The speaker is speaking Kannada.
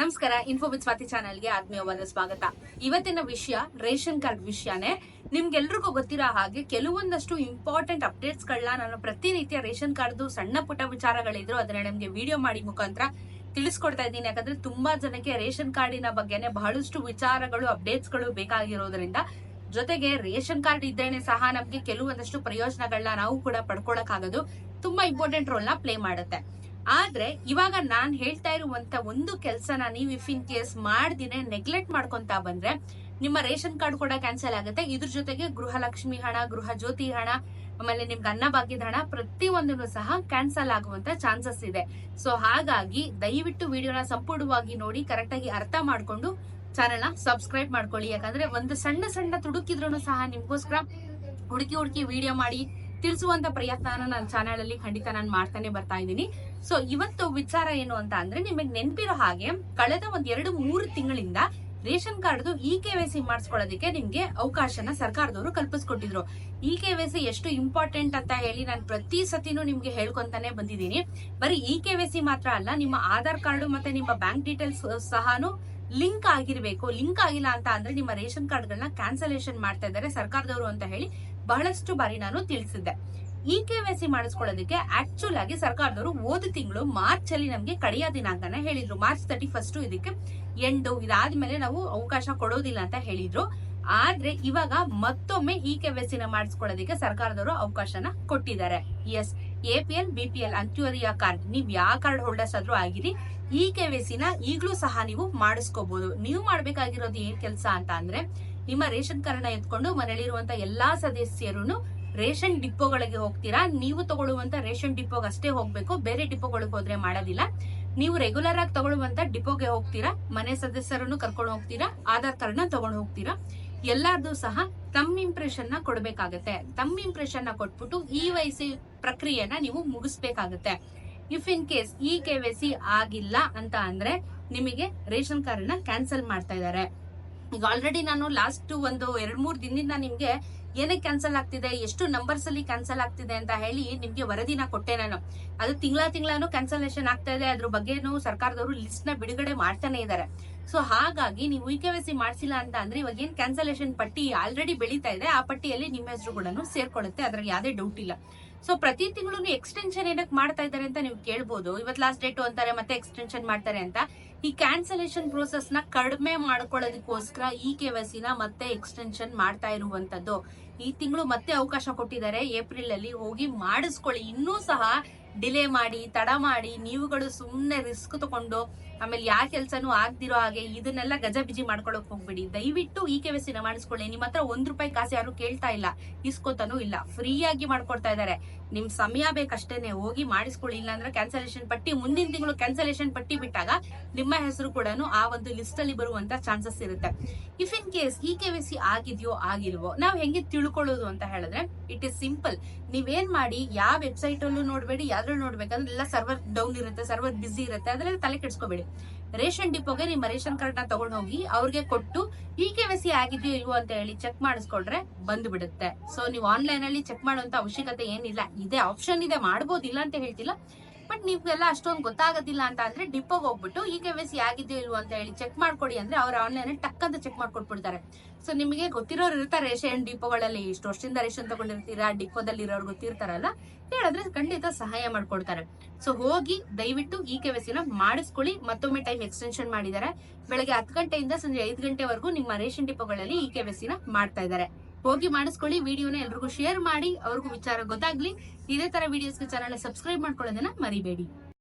ನಮಸ್ಕಾರ ಇನ್ಫೋ ವಿತ್ ಸ್ವಾತಿ ಚಾನೆಲ್ಗೆ ಆತ್ಮೀಯವಾದ ಸ್ವಾಗತ. ಇವತ್ತಿನ ವಿಷಯ ರೇಷನ್ ಕಾರ್ಡ್ ವಿಷಯನೇ. ನಿಮ್ಗೆಲ್ರಿಗೂ ಗೊತ್ತಿರೋ ಹಾಗೆ ಕೆಲವೊಂದಷ್ಟು ಇಂಪಾರ್ಟೆಂಟ್ ಅಪ್ಡೇಟ್ಸ್ ಗಳನ್ನ ನಾನು ಪ್ರತಿನಿತ್ಯ ರೇಷನ್ ಕಾರ್ಡ್ದು ಸಣ್ಣ ಪುಟ್ಟ ವಿಚಾರಗಳಿದ್ರು, ಅದನ್ನ ನಿಮ್ಗೆ ವಿಡಿಯೋ ಮಾಡಿ ಮುಖಾಂತರ ತಿಳಿಸ್ಕೊಡ್ತಾ ಇದ್ದೀನಿ. ಯಾಕಂದ್ರೆ ತುಂಬಾ ಜನಕ್ಕೆ ರೇಷನ್ ಕಾರ್ಡಿನ ಬಗ್ಗೆನೇ ಬಹಳಷ್ಟು ವಿಚಾರಗಳು ಅಪ್ಡೇಟ್ಸ್ಗಳು ಬೇಕಾಗಿರೋದ್ರಿಂದ ಜೊತೆಗೆ ರೇಷನ್ ಕಾರ್ಡ್ ಇದ್ದೇನೆ ಸಹ ನಮ್ಗೆ ಕೆಲವೊಂದಷ್ಟು ಪ್ರಯೋಜನಗಳನ್ನ ನಾವು ಕೂಡ ಪಡ್ಕೊಳಕ್ಕಾಗೋದು ತುಂಬಾ ಇಂಪಾರ್ಟೆಂಟ್ ರೋಲ್ನ ಪ್ಲೇ ಮಾಡುತ್ತೆ. ಆದ್ರೆ ಇವಾಗ ನಾನ್ ಹೇಳ್ತಾ ಇರುವಂತ ಒಂದು ಕೆಲಸನ ನೀವು ಇಫ್ ಇನ್ ಕೇಸ್ ಮಾಡ್ದಿನೇ ನೆಗ್ಲೆಕ್ಟ್ ಮಾಡ್ಕೊಂತ ಬಂದ್ರೆ ನಿಮ್ಮ ರೇಷನ್ ಕಾರ್ಡ್ ಕೂಡ ಕ್ಯಾನ್ಸಲ್ ಆಗುತ್ತೆ. ಇದ್ರ ಜೊತೆಗೆ ಗೃಹಲಕ್ಷ್ಮಿ ಹಣ, ಗೃಹ ಜ್ಯೋತಿ ಹಣ, ಆಮೇಲೆ ನಿಮ್ಗೆ ಅನ್ನ ಭಾಗ್ಯದ ಹಣ ಪ್ರತಿಯೊಂದನ್ನು ಸಹ ಕ್ಯಾನ್ಸಲ್ ಆಗುವಂತ ಚಾನ್ಸಸ್ ಇದೆ. ಸೊ ಹಾಗಾಗಿ ದಯವಿಟ್ಟು ವಿಡಿಯೋನ ಸಂಪೂರ್ಣವಾಗಿ ನೋಡಿ ಕರೆಕ್ಟ್ ಆಗಿ ಅರ್ಥ ಮಾಡ್ಕೊಂಡು ಚಾನೆಲ್ ಸಬ್ಸ್ಕ್ರೈಬ್ ಮಾಡ್ಕೊಳ್ಳಿ. ಯಾಕಂದ್ರೆ ಒಂದು ಸಣ್ಣ ಸಣ್ಣ ತುಡುಕಿದ್ರು ಸಹ ನಿಮ್ಗೋಸ್ಕರ ಹುಡುಕಿ ಹುಡುಕಿ ವಿಡಿಯೋ ಮಾಡಿ ತಿಳಿಸುವಂತ ಪ್ರಯತ್ನನ ನನ್ನ ಚಾನೆಲ್ ಅಲ್ಲಿ ಖಂಡಿತ ನಾನು ಮಾಡ್ತಾನೆ ಬರ್ತಾ ಇದ್ದೀನಿ. ಸೊ ಇವತ್ತು ವಿಚಾರ ಏನು ಅಂತ ಅಂದ್ರೆ ನಿಮಗೆ ನೆನಪಿರೋ ಹಾಗೆ ಕಳೆದ ಒಂದ್ ಎರಡು ಮೂರು ತಿಂಗಳಿಂದ ರೇಷನ್ ಕಾರ್ಡ್ದು ಇ ಕೆ ವೈ ಸಿ ಮಾಡಿಸ್ಕೊಳ್ಳೋದಕ್ಕೆ ನಿಮ್ಗೆ ಅವಕಾಶನ ಸರ್ಕಾರದವರು ಕಲ್ಪಿಸ್ಕೊಟ್ಟಿದ್ರು. ಇ ಕೆ ವೈ ಸಿ ಎಷ್ಟು ಇಂಪಾರ್ಟೆಂಟ್ ಅಂತ ಹೇಳಿ ನಾನು ಪ್ರತಿ ಸತಿನೂ ನಿಮ್ಗೆ ಹೇಳ್ಕೊಂತಾನೆ ಬಂದಿದ್ದೀನಿ. ಬರೀ ಇ ಕೆ ವೈ ಸಿ ಮಾತ್ರ ಅಲ್ಲ, ನಿಮ್ಮ ಆಧಾರ್ ಕಾರ್ಡ್ ಮತ್ತೆ ನಿಮ್ಮ ಬ್ಯಾಂಕ್ ಡೀಟೇಲ್ಸ್ ಸಹಾನು ಲಿಂಕ್ ಆಗಿರ್ಬೇಕು. ಲಿಂಕ್ ಆಗಿಲ್ಲ ಅಂತ ಅಂದ್ರೆ ನಿಮ್ಮ ರೇಷನ್ ಕಾರ್ಡ್ಗಳನ್ನ ಕ್ಯಾನ್ಸಲೇಷನ್ ಮಾಡ್ತಾ ಇದ್ದಾರೆ ಸರ್ಕಾರದವರು ಅಂತ ಹೇಳಿ ಬಹಳಷ್ಟು ಬಾರಿ ನಾನು ತಿಳಿಸಿದ್ದೆ. ಇ ಕೆ ವೈ ಸಿ ಮಾಡಿಸ್ಕೊಳ್ಳೋದಕ್ಕೆ ಆಕ್ಚುಲ್ ಆಗಿ ಸರ್ಕಾರದವರು ಹೋದ ತಿಂಗಳು ಮಾರ್ಚ್ ಅಲ್ಲಿ ನಮಗೆ ಕಡೆಯ ದಿನಾಂಕನ ಹೇಳಿದ್ರು. ಮಾರ್ಚ್ ತರ್ಟಿ ಫಸ್ಟ್ ಇದಕ್ಕೆ ಎಂಡು ಇದಾದ್ಮೇಲೆ ನಾವು ಅವಕಾಶ ಕೊಡೋದಿಲ್ಲ ಅಂತ ಹೇಳಿದ್ರು. ಆದ್ರೆ ಇವಾಗ ಮತ್ತೊಮ್ಮೆ ಇ ಕೆ ವೈ ಸಿನ ಮಾಡಿಸ್ಕೊಳ್ಳೋದಕ್ಕೆ ಸರ್ಕಾರದವರು ಅವಕಾಶನ ಕೊಟ್ಟಿದ್ದಾರೆ. Yes A P L, B P L Antyodaya card ನೀವು ಯಾವ ಕಾರ್ಡ್ ಹೋಲ್ಡರ್ಸ್ ಆದ್ರೂ ಆಗಿರಿ, ಈ ಕೆ ವೈ ಸಿನ ಈಗಲೂ ಸಹ ನೀವು ಮಾಡಿಸ್ಕೋಬಹುದು ನೀವು ಮಾಡಬೇಕಾಗಿರೋದು ಏನ್ ಕೆಲಸ ಅಂತ ಅಂದ್ರೆ, ನಿಮ್ಮ ರೇಷನ್ ಕಾರ್ಡ್ ಎತ್ಕೊಂಡು ಮನೇಲಿರುವಂತ ಎಲ್ಲಾ ಸದಸ್ಯರು ರೇಷನ್ ಡಿಪೋಗಳಿಗೆ ಹೋಗ್ತೀರಾ? ನೀವು ತಗೊಳ್ಳುವಂತ ರೇಷನ್ ಡಿಪೋಗೆ ಅಷ್ಟೇ ಹೋಗ್ಬೇಕು, ಬೇರೆ ಡಿಪೋಗಳಿಗೆ ಹೋದ್ರೆ ಮಾಡೋದಿಲ್ಲ. ನೀವು ರೆಗ್ಯುಲರ್ ಆಗಿ ತಗೊಳ್ಳುವಂತ ಡಿಪೋಗೆ ಹೋಗ್ತೀರಾ? ಮನೆ ಸದಸ್ಯರನ್ನು ಕರ್ಕೊಂಡು ಹೋಗ್ತೀರಾ? ಆಧಾರ್ ಕಾರ್ಡ್ನ ತಗೊಂಡು ಹೋಗ್ತೀರಾ? ಎಲ್ಲಾರ್ದು ಸಹ ತಮ್ಮ ಇಂಪ್ರೆಷನ್ನ ಕೊಡ್ಬೇಕಾಗತ್ತೆ. ತಮ್ಮ ಇಂಪ್ರೆಷನ್ನ ಕೊಟ್ಬಿಟ್ಟು ವೈ ಸಿ ಪ್ರಕ್ರಿಯೆನ ನೀವು ಮುಗಿಸ್ಬೇಕಾಗತ್ತೆ. If in case E K Y C ಆಗಿಲ್ಲ ಅಂತ ಅಂದ್ರೆ ನಿಮಗೆ ರೇಷನ್ ಕಾರ್ಡ್ನ ಕ್ಯಾನ್ಸಲ್ ಮಾಡ್ತಾ ಇದ್ದಾರೆ ಈಗ ಆಲ್ರೆಡಿ ನಾನು ಲಾಸ್ಟ್ ಒಂದು ಎರಡ್ ಮೂರ್ ದಿನದಿಂದ ನಿಮ್ಗೆ ಏನಕ್ಕೆ ಕ್ಯಾನ್ಸಲ್ ಆಗ್ತಿದೆ, ಎಷ್ಟು ನಂಬರ್ಸ್ ಅಲ್ಲಿ ಕ್ಯಾನ್ಸಲ್ ಆಗ್ತಿದೆ ಅಂತ ಹೇಳಿ ನಿಮ್ಗೆ ವರದಿನ ಕೊಟ್ಟೆ ನಾನು. ಅದು ತಿಂಗಳ ತಿಂಗಳಾನು ಕ್ಯಾನ್ಸಲೇಷನ್ ಆಗ್ತಾ ಇದೆ. ಅದ್ರ ಬಗ್ಗೆನು ಸರ್ಕಾರದವರು ಲಿಸ್ಟ್ನ ಬಿಡುಗಡೆ ಮಾಡ್ತಾನೆ ಇದ್ದಾರೆ ಸೊ ಹಾಗಾಗಿ ನೀವು ಇ ಕೆ ವೈ ಸಿ ಮಾಡಿಸಿಲ್ಲ ಅಂತ ಅಂದ್ರೆ ಇವಾಗ ಏನ್ ಕ್ಯಾನ್ಸಲೇಷನ್ ಪಟ್ಟಿ ಆಲ್ರೆಡಿ ಬೆಳೀತಾ ಇದೆ, ಆ ಪಟ್ಟಿಯಲ್ಲಿ ನಿಮ್ಮ ಹೆಸರುಗಳನ್ನು ಸೇರ್ಕೊಳ್ಳುತ್ತೆ, ಅದ್ರಲ್ಲಿ ಯಾವುದೇ ಡೌಟ್ ಇಲ್ಲ. ಸೊ ಪ್ರತಿ ತಿಂಗಳು ಎಕ್ಸ್ಟೆನ್ಷನ್ ಏನಕ್ಕೆ ಮಾಡ್ತಾ ಇದ್ದಾರೆ ಅಂತ ನೀವು ಕೇಳ್ಬೋದು. ಇವತ್ತು ಲಾಸ್ಟ್ ಡೇಟ್ ಅಂತಾರೆ, ಮತ್ತೆ ಎಕ್ಸ್ಟೆನ್ಷನ್ ಮಾಡ್ತಾರೆ ಅಂತ. ಈ ಕ್ಯಾನ್ಸಲೇಷನ್ ಪ್ರೋಸೆಸ್ನ ಕಡಿಮೆ ಮಾಡ್ಕೊಳ್ಳೋದಕ್ಕೋಸ್ಕರ ಈ ಕೆ ವೈ ನ ಮತ್ತೆ ಎಕ್ಸ್ಟೆನ್ಷನ್ ಮಾಡ್ತಾ ಇರುವಂತದ್ದು. ಈ ತಿಂಗಳು ಮತ್ತೆ ಅವಕಾಶ ಕೊಟ್ಟಿದ್ದಾರೆ. ಏಪ್ರಿಲ್ ಅಲ್ಲಿ ಹೋಗಿ ಮಾಡಿಸ್ಕೊಳ್ಳಿ. ಇನ್ನೂ ಸಹ ಡಿಲೇ ಮಾಡಿ, ತಡ ಮಾಡಿ, ನೀವುಗಳು ಸುಮ್ಮನೆ ರಿಸ್ಕ್ ತಗೊಂಡು ಆಮೇಲೆ ಯಾವ ಕೆಲಸನೂ ಆಗ್ದಿರೋ ಹಾಗೆ ಇದನ್ನೆಲ್ಲ ಗಜಬಿಜಿ ಮಾಡ್ಕೊಳಕ್ ಹೋಗ್ಬಿಡಿ. ದಯವಿಟ್ಟು ಈ ಕೆ ನ ಮಾಡಿಸ್ಕೊಳ್ಳಿ. ನಿಮ್ಮ ಹತ್ರ ಒಂದ್ ರೂಪಾಯಿ ಕಾಸು ಯಾರು ಕೇಳ್ತಾ ಇಲ್ಲ. ಇಸ್ಕೋತಾನೂ ಇಲ್ಲ. ಫ್ರೀಯಾಗಿ ಮಾಡ್ಕೊಡ್ತಾ ಇದ್ದಾರೆ. ನಿಮ್ ಸಮಯ ಬೇಕಷ್ಟೇನೆ. ಹೋಗಿ ಮಾಡಿಸ್ಕೊಳ್ಳಿ. ಇಲ್ಲ ಅಂದ್ರೆ ಕ್ಯಾನ್ಸಲೇಷನ್ ಪಟ್ಟಿ, ಮುಂದಿನ ತಿಂಗಳು ಕ್ಯಾನ್ಸಲೇಷನ್ ಪಟ್ಟಿ ಬಿಟ್ಟಾಗ ನಿಮ್ಮ ಹೆಸರು ಕೂಡ ಆ ಒಂದು ಲಿಸ್ಟ್ ಅಲ್ಲಿ ಬರುವಂತ ಚಾನ್ಸಸ್ ಇರುತ್ತೆ. If in case E K C ಆಗಿದ್ಯೋ, ಆಗಿಲ್ವೋ, ನಾವ್ ಹೆಂಗೆ ತಿಳ್ಕೊಳ್ಳೋದು ಅಂತ ಹೇಳಿದ್ರೆ ಇಟ್ ಇಸ್ ಸಿಂಪಲ್ ನೀವೇನ್ ಮಾಡಿ, ಯಾವ ವೆಬ್ಸೈಟ್ ಅಲ್ಲೂ ನೋಡಬೇಡಿ, ಯಾವ್ದ್ರಲ್ಲಿ ನೋಡ್ಬೇಕಂದ್ರೆ ಎಲ್ಲ ಸರ್ವರ್ ಡೌನ್ ಇರುತ್ತೆ ಸರ್ವರ್ ಬಿಸಿ ಇರುತ್ತೆ, ಅದ್ರಲ್ಲಿ ತಲೆ ಕೆಡ್ಸ್ಕೋಬೇಡಿ. ರೇಷನ್ ಡಿಪೋಗೆ ನಿಮ್ಮ ರೇಷನ್ ಕಾರ್ಡ್ನ ತಗೊಂಡು ಹೋಗಿ ಅವ್ರಿಗೆ ಕೊಟ್ಟು ಇ ಕೆ ಸಿ ಆಗಿದೆಯೋ ಇಲ್ವೋ ಅಂತ ಹೇಳಿ ಚೆಕ್ ಮಾಡಿಸ್ಕೊಂಡ್ರೆ ಬಂದು ಬಿಡುತ್ತೆ ಸೊ ನೀವು ಆನ್ಲೈನ್ ಅಲ್ಲಿ ಚೆಕ್ ಮಾಡುವಂತ ಅವಶ್ಯಕತೆ ಏನಿಲ್ಲ. ಇದೆ ಆಪ್ಷನ್ ಇದೆ, ಮಾಡ್ಬೋದಿಲ್ಲ ಅಂತ ಹೇಳ್ತಿಲ್ಲ. ಬಟ್ ನೀವೆಲ್ಲ ಅಷ್ಟೊಂದು ಗೊತ್ತಾಗೋದಿಲ್ಲ ಅಂತ ಅಂದ್ರೆ ಡಿಪೋಗೆ ಹೋಗ್ಬಿಟ್ಟು ಈ ಕೆ ವೈ ಸಿ ಆಗಿದೆಯೋ ಇಲ್ವೋ ಅಂತ ಹೇಳಿ ಚೆಕ್ ಮಾಡ್ಕೊಡಿ ಅಂದ್ರೆ ಅವ್ರ ಆನ್ಲೈನ್ ಟಕ್ ಅಂತ ಚೆಕ್ ಮಾಡ್ಕೊಟ್ಬಿಡ್ತಾರೆ. ಸೊ ನಿಮಗೆ ಗೊತ್ತಿರೋರು ಇರ್ತಾರೆ ರೇಷನ್ ಡಿಪೋಗಳಲ್ಲಿ ಇಷ್ಟು ವರ್ಷದಿಂದ ರೇಷನ್ ತಗೊಂಡಿರ್ತೀರಾ ಡಿಪೋದಲ್ಲಿ ಇರೋರು ಗೊತ್ತಿರ್ತಾರಲ್ಲ ಹೇಳಿದ್ರೆ ಖಂಡಿತ ಸಹಾಯ ಮಾಡ್ಕೊಡ್ತಾರೆ. ಸೊ ಹೋಗಿ ದಯವಿಟ್ಟು ಈ ಕೆ ಮಾಡಿಸ್ಕೊಳ್ಳಿ, ಮತ್ತೊಮ್ಮೆ ಟೈಮ್ ಎಕ್ಸ್ಟೆನ್ಷನ್ ಮಾಡಿದ್ದಾರೆ. ಬೆಳಗ್ಗೆ ಹತ್ತು ಗಂಟೆಯಿಂದ ಸಂಜೆ ಐದು ಗಂಟೆವರೆಗೂ ನಿಮ್ಮ ರೇಷನ್ ಡಿಪೋಗಳಲ್ಲಿ ಈ ಕೆ ವೈ ನ ಮಾಡ್ತಾ ಇದ್ದಾರೆ. ಹೋಗಿ ಮಾಡಿಸ್ಕೊಳ್ಳಿ, ವಿಡಿಯೋನ ಎಲ್ರಿಗೂ ಶೇರ್ ಮಾಡಿ, ಅವ್ರಿಗೂ ವಿಚಾರ ಗೊತ್ತಾಗ್ಲಿ. ಇದೇ ತರ ವಿಡಿಯೋಸ್ ಚಾನಲ್ ಸಬ್ಸ್ಕ್ರೈಬ್ ಮಾಡ್ಕೊಳ್ಳೋದನ್ನ ಮರಿಬೇಡಿ.